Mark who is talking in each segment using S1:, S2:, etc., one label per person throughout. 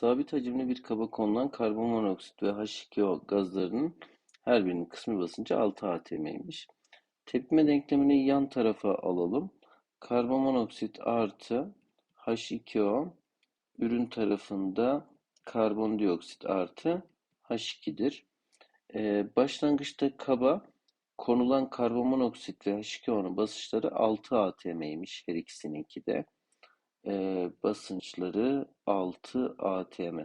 S1: Sabit hacimli bir kaba konulan karbonmonoksit ve H2O gazlarının her birinin kısmi basıncı 6 atm'ymiş. Tepkime denklemini yan tarafa alalım. Karbonmonoksit artı H2O ürün tarafında karbondioksit artı H2'dir. Ee, başlangıçta kaba konulan karbonmonoksit ve H2O'nun basınçları 6 atm'ymiş her ikisininki de e, basınçları 6 atm.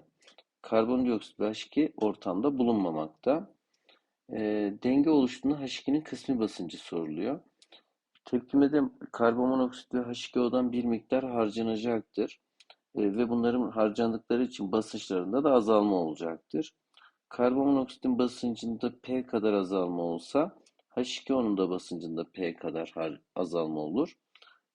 S1: Karbondioksit ve H2 ortamda bulunmamakta. E, denge oluştuğunda H2'nin kısmi basıncı soruluyor. Tepkimede karbonmonoksit ve H2O'dan bir miktar harcanacaktır. E, ve bunların harcandıkları için basınçlarında da azalma olacaktır. Karbonmonoksitin basıncında P kadar azalma olsa H2O'nun da basıncında P kadar azalma olur.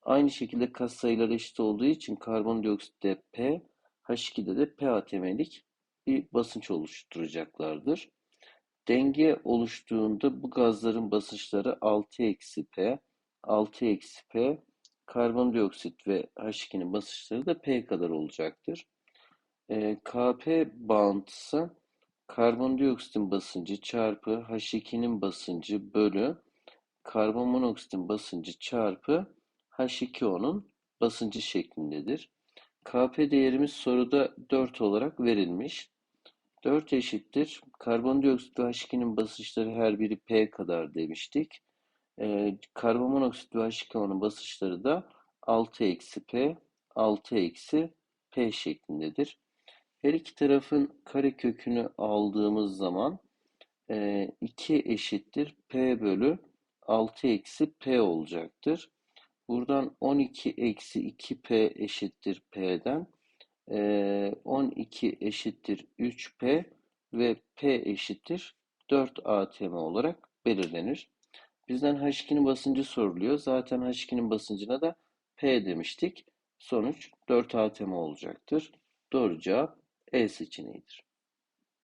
S1: Aynı şekilde katsayılar eşit olduğu için karbondioksitte P, H2'de de P atm'lik bir basınç oluşturacaklardır. Denge oluştuğunda bu gazların basınçları 6 eksi P, 6 eksi P, karbondioksit ve H2'nin basınçları da P kadar olacaktır. E, Kp bağıntısı karbondioksitin basıncı çarpı H2'nin basıncı bölü karbonmonoksitin basıncı çarpı H2O'nun basıncı şeklindedir. Kp değerimiz soruda 4 olarak verilmiş. 4 eşittir. Karbondioksit ve H2'nin basınçları her biri P kadar demiştik. Ee, karbonmonoksit ve H2O'nun basınçları da 6 eksi P, 6 eksi P şeklindedir. Her iki tarafın kare kökünü aldığımız zaman 2 e, eşittir P bölü 6 eksi P olacaktır. Buradan 12 eksi 2P eşittir P'den. 12 eşittir 3P ve P eşittir 4 atm olarak belirlenir. Bizden H2'nin basıncı soruluyor. Zaten H2'nin basıncına da P demiştik. Sonuç 4 atm olacaktır. Doğru cevap E seçeneğidir.